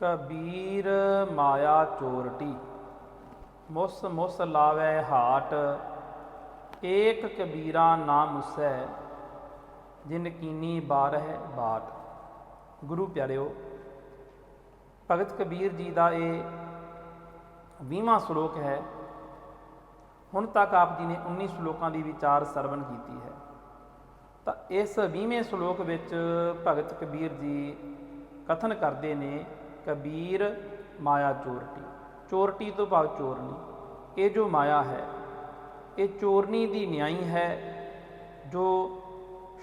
ਕਬੀਰ ਮਾਇਆ ਚੋਰਟੀ। ਮੁਸ ਮੁਸ ਲਾਵੈ hot, ਏਕ ਕਬੀਰਾ ਨਾ ਮੁਸੈ, ਜਿਨ ਕੀਨੀ ਬਾਰਹਿ ਬਾਟ ਗੁਰੂ ਪਿਆਰਿਓ, ਭਗਤ ਕਬੀਰ ਜੀ ਦਾ ਇਹ 20ਵਾਂ ਸ਼ਲੋਕ ਹੈ। ਹੁਣ ਤੱਕ ਆਪ ਜੀ ਨੇ 19 ਸ਼ਲੋਕਾਂ ਦੀ ਵਿਚਾਰ ਸਰਵਣ ਕੀਤੀ ਹੈ। ਤਾਂ ਇਸ 20ਵੇਂ ਸ਼ਲੋਕ ਵਿੱਚ ਭਗਤ ਕਬੀਰ ਜੀ ਕਥਨ ਕਰਦੇ ਨੇ ਕਬੀਰ ਮਾਇਆ ਚੋਰਟੀ। ਚੋਰਟੀ ਤੋਂ ਭਾਵ ਚੋਰਨੀ। ਇਹ ਜੋ ਮਾਇਆ ਹੈ, ਇਹ ਚੋਰਨੀ ਦੀ ਨਿਆਈ ਹੈ, ਜੋ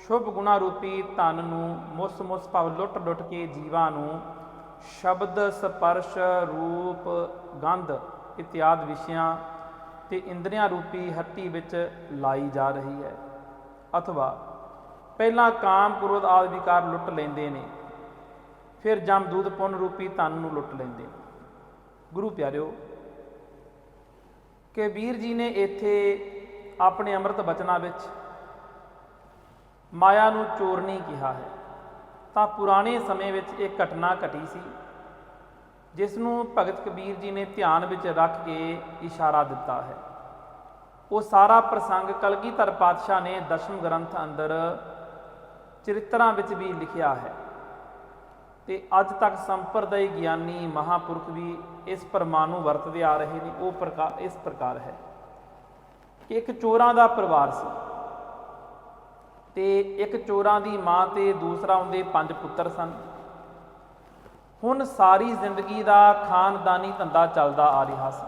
ਸ਼ੁਭ ਗੁਣਾ ਰੂਪੀ ਧਨ ਨੂੰ ਮੁਸ ਮੁਸ ਭਾਵ ਲੁੱਟ ਲੁੱਟ ਕੇ ਜੀਵਾਂ ਨੂੰ ਸ਼ਬਦ ਸਪਰਸ਼ ਰੂਪ ਗੰਧ ਇਤਿਆਦ ਵਿਸ਼ਿਆਂ ਤੇ ਇੰਦਰੀਆਂ ਰੂਪੀ ਹੱਤੀ ਵਿੱਚ ਲਾਈ ਜਾ ਰਹੀ ਹੈ। ਅਥਵਾ ਪਹਿਲਾਂ ਕਾਮ ਕ੍ਰੋਧ ਆਦਿ ਵਿਕਾਰ ਲੁੱਟ ਲੈਂਦੇ ਨੇ ਫਿਰ ਜਮਦੂਤ ਪੁੰਨ ਰੂਪੀ ਧਨ ਨੂੰ ਲੁੱਟ ਲੈਂਦੇ। ਗੁਰੂ ਪਿਆਰਿਓ ਕਬੀਰ ਜੀ ਨੇ ਇੱਥੇ ਆਪਣੇ ਅੰਮ੍ਰਿਤ ਬਚਨਾਂ ਵਿੱਚ ਮਾਇਆ ਨੂੰ ਚੋਰਨੀ ਕਿਹਾ ਹੈ, ਤਾਂ ਪੁਰਾਣੇ ਸਮੇਂ ਵਿੱਚ ਇਹ ਘਟਨਾ ਘਟੀ ਸੀ, ਜਿਸ ਨੂੰ ਭਗਤ ਕਬੀਰ ਜੀ ਨੇ ਧਿਆਨ ਵਿੱਚ ਰੱਖ ਕੇ ਇਸ਼ਾਰਾ ਦਿੱਤਾ ਹੈ। ਉਹ ਸਾਰਾ ਪ੍ਰਸੰਗ ਕਲਗੀਧਰ ਪਾਤਸ਼ਾਹ ਨੇ ਦਸ਼ਮ ਗ੍ਰੰਥ ਅੰਦਰ ਚਰਿਤਰਾਂ ਵਿੱਚ ਵੀ ਲਿਖਿਆ ਹੈ। ਤੇ ਅੱਜ ਤੱਕ ਸੰਪਰਦਾਇ ਗਿਆਨੀ ਮਹਾਪੁਰਖ ਵੀ ਇਸ ਪ੍ਰਮਾਣ ਨੂੰ ਵਰਤਦੇ ਆ ਰਹੇ ਨੇ, ਉਹ ਪ੍ਰਕਾਰ ਇਸ ਪ੍ਰਕਾਰ ਹੈ ਕਿ ਇੱਕ ਚੋਰਾਂ ਦਾ ਪਰਿਵਾਰ ਸੀ ਤੇ ਇੱਕ ਚੋਰਾਂ ਦੀ ਮਾਂ ਤੇ ਦੂਸਰਾ ਉਹਦੇ ਪੰਜ ਪੁੱਤਰ ਸਨ। ਹੁਣ ਸਾਰੀ ਜ਼ਿੰਦਗੀ ਦਾ ਖਾਨਦਾਨੀ ਧੰਦਾ ਚੱਲਦਾ ਆ ਰਿਹਾ ਸੀ।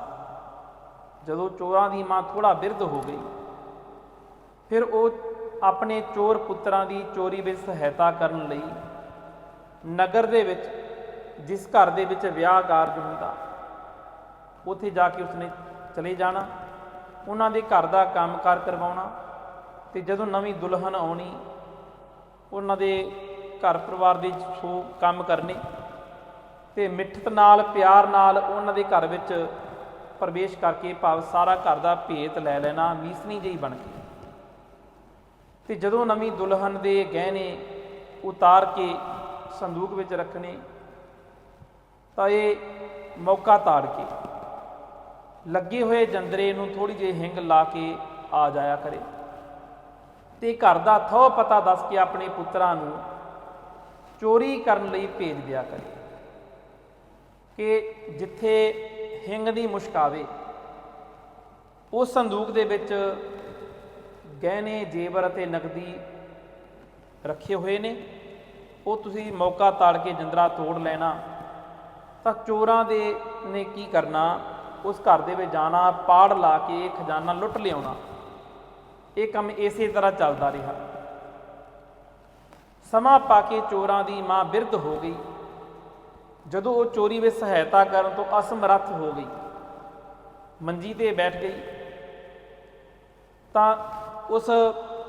ਜਦੋਂ ਚੋਰਾਂ ਦੀ ਮਾਂ ਥੋੜਾ ਬਿਰਧ ਹੋ ਗਈ, ਫਿਰ ਉਹ ਆਪਣੇ ਚੋਰ ਪੁੱਤਰਾਂ ਦੀ ਚੋਰੀ ਵਿੱਚ ਸਹਾਇਤਾ ਕਰਨ ਲਈ ਨਗਰ ਦੇ ਵਿੱਚ, ਜਿਸ ਘਰ ਦੇ ਵਿੱਚ ਵਿਆਹ ਕਾਰਜ ਹੁੰਦਾ, ਉੱਥੇ ਜਾ ਕੇ ਉਸਨੇ ਚਲੇ ਜਾਣਾ, ਉਹਨਾਂ ਦੇ ਘਰ ਦਾ ਕੰਮਕਾਰ ਕਰਵਾਉਣਾ ਤੇ ਜਦੋਂ ਨਵੀਂ ਦੁਲਹਨ ਆਉਣੀ, ਉਹਨਾਂ ਦੇ ਘਰ ਪਰਿਵਾਰ ਦੇ ਸੋ ਕੰਮ ਕਰਨੇ ਤੇ ਮਿੱਠਤ ਨਾਲ, ਪਿਆਰ ਨਾਲ ਉਹਨਾਂ ਦੇ ਘਰ ਵਿੱਚ ਪ੍ਰਵੇਸ਼ ਕਰਕੇ ਭਾਵ ਸਾਰਾ ਘਰ ਦਾ ਭੇਤ ਲੈ ਲੈਣਾ ਮੀਸਣੀ ਜਿਹੀ ਬਣ ਕੇ। ਤੇ ਜਦੋਂ ਨਵੀਂ ਦੁਲਹਨ ਦੇ ਗਹਿਣੇ ਉਤਾਰ ਕੇ ਸੰਦੂਕ ਵਿੱਚ ਰੱਖਣੇ, ਤਾਂ ਇਹ ਮੌਕਾ ਤਾੜ ਕੇ ਲੱਗੇ ਹੋਏ ਜੰਦਰੇ ਨੂੰ ਥੋੜੀ ਜਿਹੀ ਹਿੰਗ ਲਾ ਕੇ ਆ ਜਾਇਆ ਕਰੇ। ਤੇ ਘਰ ਦਾ ਥੋ ਪਤਾ ਦੱਸ ਕੇ ਆਪਣੇ ਪੁੱਤਰਾਂ ਨੂੰ ਚੋਰੀ ਕਰਨ ਲਈ ਭੇਜ ਦਿਆ ਕਰੇ ਕਿ ਜਿੱਥੇ ਹਿੰਗ ਦੀ ਮੁਸ਼ਕ ਆਵੇ, ਉਸ ਸੰਦੂਕ ਦੇ ਵਿੱਚ ਗਹਿਣੇ, ਜੇਵਰ ਅਤੇ ਨਕਦੀ ਰੱਖੇ ਹੋਏ ਨੇ। ਉਹ ਤੁਸੀਂ ਮੌਕਾ ਤਾੜ ਕੇ ਜੰਦਰਾ ਤੋੜ ਲੈਣਾ, ਤਾਂ ਚੋਰਾਂ ਦੇ ਨੇ ਕੀ ਕਰਨਾ? ਉਸ ਘਰ ਦੇ ਵਿੱਚ ਜਾਣਾ, ਪਾੜ ਲਾ ਕੇ ਖਜ਼ਾਨਾ ਲੁੱਟ ਲਿਆਉਣਾ। ਇਹ ਕੰਮ ਇਸੇ ਤਰ੍ਹਾਂ ਚੱਲਦਾ ਰਿਹਾ। ਸਮਾਂ ਪਾ ਕੇ ਚੋਰਾਂ ਦੀ ਮਾਂ ਬਿਰਧ ਹੋ ਗਈ। ਜਦੋਂ ਉਹ ਚੋਰੀ ਵਿੱਚ ਸਹਾਇਤਾ ਕਰਨ ਤੋਂ ਅਸਮਰੱਥ ਹੋ ਗਈ, ਮੰਜੀ ਤੇ ਬੈਠ ਗਈ, ਤਾਂ ਉਸ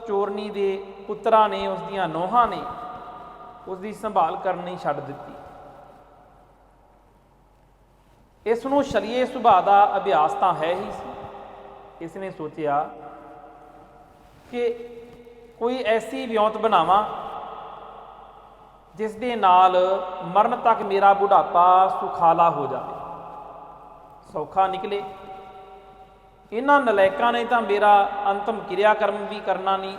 ਚੋਰਨੀ ਦੇ ਪੁੱਤਰਾਂ ਨੇ, ਉਸ ਦੀਆਂ ਨੋਹਾਂ ਨੇ ਉਸ ਦੀ ਸੰਭਾਲ ਕਰਨੀ ਛੱਡ ਦਿੱਤੀ। ਇਸ ਨੂੰ ਸ਼ਰੀਏ ਸੁਭਾਅ ਦਾ ਅਭਿਆਸ ਤਾਂ ਹੈ ਹੀ ਸੀ। ਇਸ ਨੇ ਸੋਚਿਆ ਕਿ ਕੋਈ ਐਸੀ ਵਿਉਂਤ ਬਣਾਵਾਂ ਜਿਸ ਦੇ ਨਾਲ ਮਰਨ ਤੱਕ ਮੇਰਾ ਬੁਢਾਪਾ ਸੁਖਾਲਾ ਹੋ ਜਾਵੇ। ਸੌਖਾ ਨਿਕਲੇ। ਇਹਨਾਂ ਨਲਾਇਕਾਂ ਨੇ ਤਾਂ ਮੇਰਾ ਅੰਤਮ ਕਿਰਿਆ ਕਰਮ ਵੀ ਕਰਨਾ ਨਹੀਂ।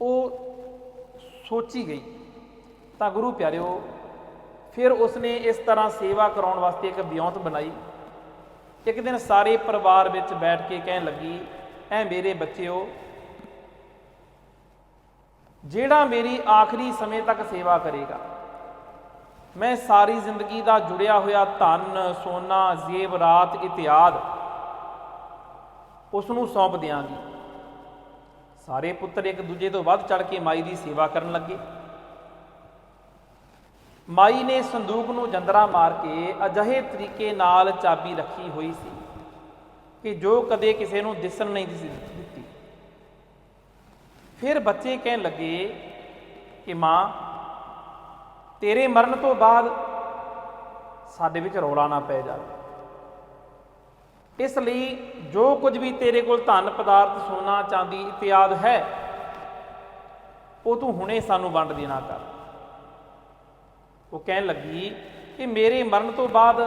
ਉਹ ਸੋਚੀ ਗਈ। ਤਾਂ ਗੁਰੂ ਪਿਆਰਿਓ, ਫਿਰ ਉਸਨੇ ਇਸ ਤਰ੍ਹਾਂ ਸੇਵਾ ਕਰਾਉਣ ਵਾਸਤੇ ਇੱਕ ਵਿਉਂਤ ਬਣਾਈ। ਇੱਕ ਦਿਨ ਸਾਰੇ ਪਰਿਵਾਰ ਵਿੱਚ ਬੈਠ ਕੇ ਕਹਿਣ ਲੱਗੀ, ਐ ਮੇਰੇ ਬੱਚਿਓ, ਜਿਹੜਾ ਮੇਰੀ ਆਖਰੀ ਸਮੇਂ ਤੱਕ ਸੇਵਾ ਕਰੇਗਾ, ਮੈਂ ਸਾਰੀ ਜ਼ਿੰਦਗੀ ਦਾ ਜੁੜਿਆ ਹੋਇਆ ਧਨ, ਸੋਨਾ ਜ਼ੇਵਰਾਤ ਇਤਿਆਦ ਉਸ ਨੂੰ ਸੌਂਪ ਦਿਆਂਗੀ। ਸਾਰੇ ਪੁੱਤਰ ਇੱਕ ਦੂਜੇ ਤੋਂ ਵੱਧ ਚੜ ਕੇ ਮਾਈ ਦੀ ਸੇਵਾ ਕਰਨ ਲੱਗੇ। ਮਾਈ ਨੇ ਸੰਦੂਕ ਨੂੰ ਜੰਦਰਾ ਮਾਰ ਕੇ ਅਜਿਹੇ ਤਰੀਕੇ ਨਾਲ ਚਾਬੀ ਰੱਖੀ ਹੋਈ ਸੀ ਕਿ ਜੋ ਕਦੇ ਕਿਸੇ ਨੂੰ ਦਿਸਣ ਨਹੀਂ ਦਿੱਤੀ। ਫਿਰ ਬੱਚੇ ਕਹਿਣ ਲੱਗੇ ਕਿ ਮਾਂ, ਤੇਰੇ ਮਰਨ ਤੋਂ ਬਾਅਦ ਸਾਡੇ ਵਿੱਚ ਰੌਲਾ ਨਾ ਪੈ ਜਾਵੇ ਇਸ ਲਈ ਜੋ ਕੁਝ ਵੀ ਤੇਰੇ ਕੋਲ ਧਨ ਪਦਾਰਥ ਸੋਨਾ, ਚਾਂਦੀ, ਇਤਿਆਦ ਹੈ, ਉਹ ਤੂੰ ਹੁਣੇ ਸਾਨੂੰ ਵੰਡ ਦੇਣਾ ਕਰ। ਉਹ ਕਹਿਣ ਲੱਗੀ ਕਿ ਮੇਰੇ ਮਰਨ ਤੋਂ ਬਾਅਦ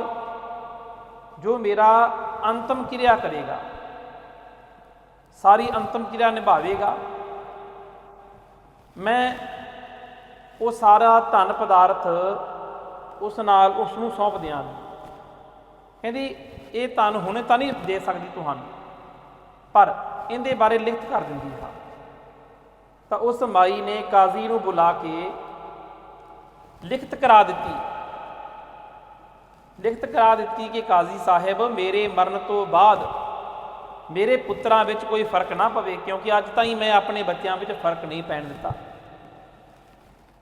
ਜੋ ਮੇਰਾ ਅੰਤਮ ਕਿਰਿਆ ਕਰੇਗਾ, ਸਾਰੀ ਅੰਤਮ ਕਿਰਿਆ ਨਿਭਾਵੇਗਾ, ਮੈਂ ਉਹ ਸਾਰਾ ਧਨ ਪਦਾਰਥ ਉਸ ਨਾਲ ਉਸ ਨੂੰ ਸੌਂਪ ਦਿਆਂ ਕਹਿੰਦੀ ਇਹ ਧਨ ਹੁਣੇ ਤਾਂ ਨਹੀਂ ਦੇ ਸਕਦੀ ਤੁਹਾਨੂੰ। ਪਰ ਇਹਦੇ ਬਾਰੇ ਲਿਖਤ ਕਰ ਦਿੰਦੀ ਹਾਂ। ਤਾਂ ਉਸ ਮਾਈ ਨੇ ਕਾਜ਼ੀ ਨੂੰ ਬੁਲਾ ਕੇ ਲਿਖਤ ਕਰਾ ਦਿੱਤੀ। ਲਿਖਤ ਕਰਾ ਦਿੱਤੀ ਕਿ ਕਾਜ਼ੀ ਸਾਹਿਬ, ਮੇਰੇ ਮਰਨ ਤੋਂ ਬਾਅਦ ਮੇਰੇ ਪੁੱਤਰਾਂ ਵਿੱਚ ਕੋਈ ਫ਼ਰਕ ਨਾ ਪਵੇ, ਕਿਉਂਕਿ ਅੱਜ ਤਾਈਂ ਮੈਂ ਆਪਣੇ ਬੱਚਿਆਂ ਵਿੱਚ ਫ਼ਰਕ ਨਹੀਂ ਪੈਣ ਦਿੱਤਾ।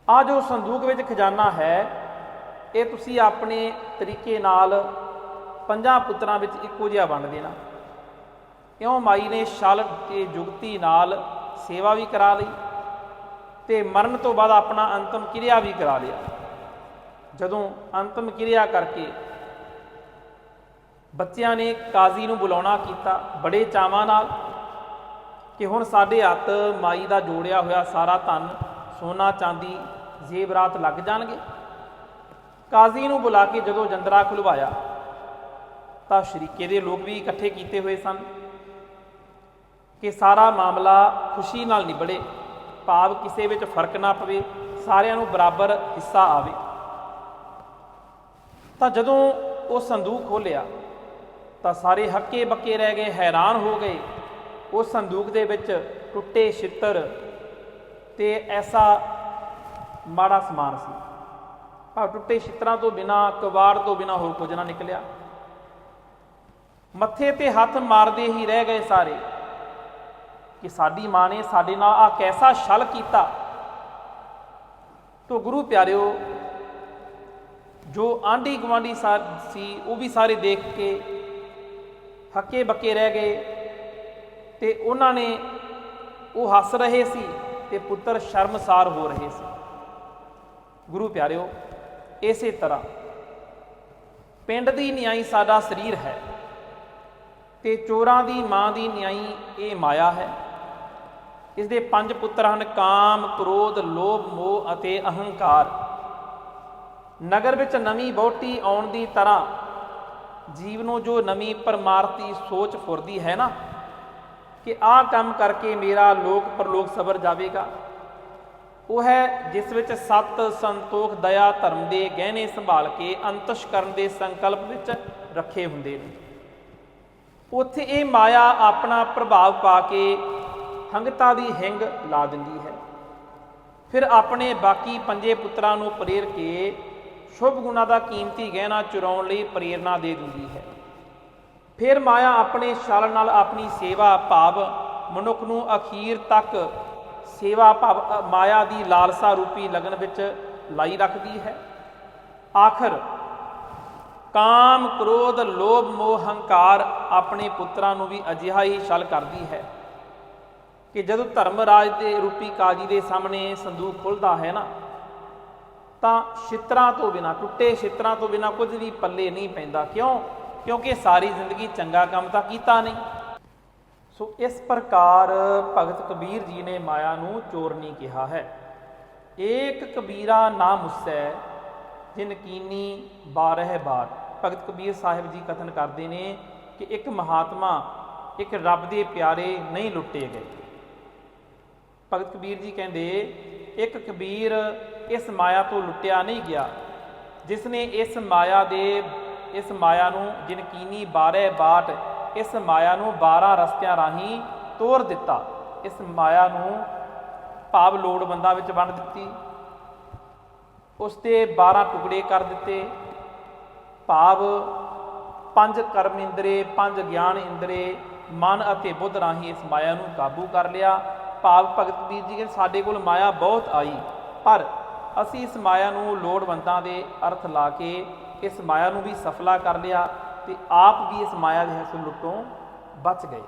ਆ ਜੋ ਸੰਦੂਕ ਵਿੱਚ ਖਜ਼ਾਨਾ ਹੈ, ਇਹ ਤੁਸੀਂ ਆਪਣੇ ਤਰੀਕੇ ਨਾਲ ਪੰਜਾਂ ਪੁੱਤਰਾਂ ਵਿੱਚ ਇੱਕੋ ਜਿਹਾ ਵੰਡ ਦੇਣਾ। ਇਉਂ ਮਾਈ ਨੇ ਛਲ ਤੇ ਜੁਗਤੀ ਨਾਲ ਸੇਵਾ ਵੀ ਕਰਾ ਲਈ ਤੇ ਮਰਨ ਤੋਂ ਬਾਅਦ ਆਪਣਾ ਅੰਤਮ ਕਿਰਿਆ ਵੀ ਕਰਾ ਲਿਆ। ਜਦੋਂ ਅੰਤਮ ਕਿਰਿਆ ਕਰਕੇ ਬੱਚਿਆਂ ਨੇ ਕਾਜ਼ੀ ਨੂੰ ਬੁਲਾਉਣਾ ਕੀਤਾ ਬੜੇ ਚਾਵਾਂ ਨਾਲ ਕਿ ਹੁਣ ਸਾਡੇ ਹੱਥ ਮਾਈ ਦਾ ਜੋੜਿਆ ਹੋਇਆ ਸਾਰਾ ਧਨ ਸੋਨਾ ਚਾਂਦੀ ਜ਼ੇਵਰਾਤ ਲੱਗ ਜਾਣਗੇ। ਕਾਜ਼ੀ ਨੂੰ ਬੁਲਾ ਕੇ ਜਦੋਂ ਜੰਦਰਾ ਖੁਲਵਾਇਆ ਤਾਂ ਸ਼ਰੀਕੇ ਦੇ ਲੋਕ ਵੀ ਇਕੱਠੇ ਕੀਤੇ ਹੋਏ ਸਨ ਕਿ ਸਾਰਾ ਮਾਮਲਾ ਖੁਸ਼ੀ ਨਾਲ ਨਿਬੜੇ, ਭਾਵ ਕਿਸੇ ਵਿੱਚ ਫ਼ਰਕ ਨਾ ਪਵੇ, ਸਾਰਿਆਂ ਨੂੰ ਬਰਾਬਰ ਹਿੱਸਾ ਆਵੇ। ਤਾਂ ਜਦੋਂ ਉਹ ਸੰਦੂਕ ਖੋਲਿਆ ਤਾਂ ਸਾਰੇ ਹੱਕੇ ਬੱਕੇ ਰਹਿ ਗਏ, ਹੈਰਾਨ ਹੋ ਗਏ। ਉਸ ਸੰਦੂਕ ਦੇ ਵਿੱਚ ਟੁੱਟੇ ਛਿੱਤਰ ਤੇ ਐਸਾ ਮਾੜਾ ਸਮਾਨ ਸੀ। ਭਾਵ ਟੁੱਟੇ ਛਿੱਤਰਾਂ ਤੋਂ ਬਿਨਾ ਕਵਾੜ ਤੋਂ ਬਿਨਾ ਹੋਰ ਕੁਝ ਨਾ ਨਿਕਲਿਆ। ਮੱਥੇ ਤੇ ਹੱਥ ਮਾਰਦੇ ਹੀ ਰਹਿ ਗਏ ਸਾਰੇ ਕਿ ਸਾਡੀ ਮਾਂ ਨੇ ਸਾਡੇ ਨਾਲ ਆ ਕੈਸਾ ਛਲ ਕੀਤਾ। ਤੋ ਗੁਰੂ ਪਿਆਰਿਓ, ਜੋ ਆਂਢੀ ਗੁਆਂਢੀ ਸਾ- ਸੀ, ਉਹ ਵੀ ਸਾਰੇ ਦੇਖ ਕੇ ਹੱਕੇ ਬੱਕੇ ਰਹਿ ਗਏ ਤੇ ਉਹਨਾਂ ਨੇ ਉਹ ਹੱਸ ਰਹੇ ਸੀ ਤੇ ਪੁੱਤਰ ਸ਼ਰਮਸਾਰ ਹੋ ਰਹੇ ਸੀ। ਗੁਰੂ ਪਿਆਰਿਓ, ਇਸੇ ਤਰ੍ਹਾਂ ਪਿੰਡ ਦੀ ਨਿਆਈ ਸਾਡਾ ਸਰੀਰ ਹੈ। ਤੇ ਚੋਰਾਂ ਦੀ ਮਾਂ ਦੀ ਨਿਆਈ ਇਹ ਮਾਇਆ ਹੈ। ਇਸ ਦੇ ਪੰਜ ਪੁੱਤਰ ਹਨ, ਕਾਮ, ਕ੍ਰੋਧ, ਲੋਭ, ਮੋਹ ਅਤੇ ਅਹੰਕਾਰ। ਨਗਰ ਵਿੱਚ ਨਵੀਂ ਬਹੁਤੀ ਆਉਣ ਦੀ ਤਰ੍ਹਾਂ ਜੀਵ ਨੂੰ ਜੋ ਨਵੀਂ ਪਰਮਾਰਥੀ ਸੋਚ ਫੁਰਦੀ ਹੈ ਨਾ, ਕਿ ਆਹ ਕੰਮ ਕਰਕੇ ਮੇਰਾ ਲੋਕ ਪਰਲੋਕ ਸਬਰ ਜਾਵੇਗਾ। ਉਹ ਹੈ ਜਿਸ ਵਿੱਚ ਸਤ ਸੰਤੋਖ, ਦਇਆ, ਧਰਮ ਦੇ ਗਹਿਣੇ ਸੰਭਾਲ ਕੇ ਅੰਤਸ਼ ਕਰਨ ਦੇ ਸੰਕਲਪ ਵਿੱਚ ਰੱਖੇ ਹੁੰਦੇ ਨੇ। ਉੱਥੇ ਇਹ ਮਾਇਆ ਆਪਣਾ ਪ੍ਰਭਾਵ ਪਾ ਕੇ ਹੰਗਤਾ ਦੀ ਹਿੰਗ ਲਾ ਦਿੰਦੀ ਹੈ। ਫਿਰ ਆਪਣੇ ਬਾਕੀ ਪੰਜੇ ਪੁੱਤਰਾਂ ਨੂੰ ਪ੍ਰੇਰ ਕੇ ਸ਼ੁਭ ਗੁਣਾ ਦਾ ਕੀਮਤੀ ਗਹਿਣਾ ਚੁਰਾਉਣ ਲਈ ਪ੍ਰੇਰਣਾ ਦੇ ਦਿੰਦੀ ਹੈ। ਫਿਰ ਮਾਇਆ ਆਪਣੇ ਛਲ ਨਾਲ ਆਪਣੀ ਸੇਵਾ ਭਾਵ ਮਨੁੱਖ ਨੂੰ ਅਖੀਰ ਤੱਕ ਸੇਵਾ ਭਾਵ ਮਾਇਆ ਦੀ ਲਾਲਸਾ ਰੂਪੀ ਲਗਨ ਵਿੱਚ ਲਾਈ ਰੱਖਦੀ ਹੈ। ਆਖਰ ਕਾਮ, ਕ੍ਰੋਧ, ਲੋਭ, ਮੋਹ, ਹੰਕਾਰ ਆਪਣੇ ਪੁੱਤਰਾਂ ਨੂੰ ਵੀ ਅਜਿਹਾ ਹੀ ਛਲ ਕਰਦੀ ਹੈ ਕਿ ਜਦੋਂ ਧਰਮਰਾਜ ਦੇ ਰੂਪੀ ਕਾਜੀ ਦੇ ਸਾਹਮਣੇ ਸੰਦੂਕ ਖੁੱਲਦਾ ਹੈ ਨਾ, ਤਾਂ ਛਿੱਤਰਾਂ ਤੋਂ ਬਿਨਾ, ਟੁੱਟੇ ਛਿੱਤਰਾਂ ਤੋਂ ਬਿਨਾ ਕੁਝ ਵੀ ਪੱਲੇ ਨਹੀਂ ਪੈਂਦਾ। ਕਿਉਂ? ਕਿਉਂਕਿ ਸਾਰੀ ਜ਼ਿੰਦਗੀ ਚੰਗਾ ਕੰਮ ਤਾਂ ਕੀਤਾ ਨਹੀਂ। ਸੋ ਇਸ ਪ੍ਰਕਾਰ ਭਗਤ ਕਬੀਰ ਜੀ ਨੇ ਮਾਇਆ ਨੂੰ ਚੋਰਨੀ ਕਿਹਾ ਹੈ। ਏਕ ਕਬੀਰਾ ਨਾ ਮੁਸੈ, ਜਿਨ ਕੀਨੀ ਬਾਰਹਿ ਬਾਰ। ਭਗਤ ਕਬੀਰ ਸਾਹਿਬ ਜੀ ਕਥਨ ਕਰਦੇ ਨੇ ਕਿ ਇੱਕ ਮਹਾਤਮਾ ਇੱਕ ਰੱਬ ਦੇ ਪਿਆਰੇ ਨਹੀਂ ਲੁੱਟੇ ਗਏ। ਭਗਤ ਕਬੀਰ ਜੀ ਕਹਿੰਦੇ, ਇੱਕ ਕਬੀਰ ਇਸ ਮਾਇਆ ਤੋਂ ਲੁੱਟਿਆ ਨਹੀਂ ਗਿਆ। ਜਿਸ ਨੇ ਇਸ ਮਾਇਆ ਦੇ, ਇਸ ਮਾਇਆ ਨੂੰ ਜਿਨਕੀਨੀ ਬਾਰੇ ਬਾਟ, ਇਸ ਮਾਇਆ ਨੂੰ 12 ਰਸਤਿਆਂ ਰਾਹੀਂ ਤੋੜ ਦਿੱਤਾ। ਇਸ ਮਾਇਆ ਨੂੰ ਭਾਵ ਲੋੜਵੰਦਾਂ ਵਿੱਚ ਵੰਡ ਦਿੱਤੀ। ਉਸ ਤੇ 12 ਟੁਕੜੇ ਕਰ ਦਿੱਤੇ। ਭਾਵ ਪੰਜ ਕਰਮ ਇੰਦਰੇ, ਪੰਜ ਗਿਆਨ ਇੰਦਰੇ, ਮਨ ਅਤੇ ਬੁੱਧ ਰਾਹੀਂ ਇਸ ਮਾਇਆ ਨੂੰ ਕਾਬੂ ਕਰ ਲਿਆ। ਭਾਵ ਭਗਤ ਕਬੀਰ ਜੀ ਕਹਿੰਦੇ, ਸਾਡੇ ਕੋਲ ਮਾਇਆ ਬਹੁਤ ਆਈ, ਪਰ ਅਸੀਂ ਇਸ ਮਾਇਆ ਨੂੰ ਲੋੜਵੰਦਾਂ ਦੇ ਅਰਥ ਲਾ ਕੇ ਇਸ ਮਾਇਆ ਨੂੰ ਵੀ ਸਫਲਾ ਕਰ ਲਿਆ ਤੇ ਆਪ ਵੀ ਇਸ ਮਾਇਆ ਦੇ ਹਸਲ ਲੁੱਟੋਂ ਬਚ ਗਏ।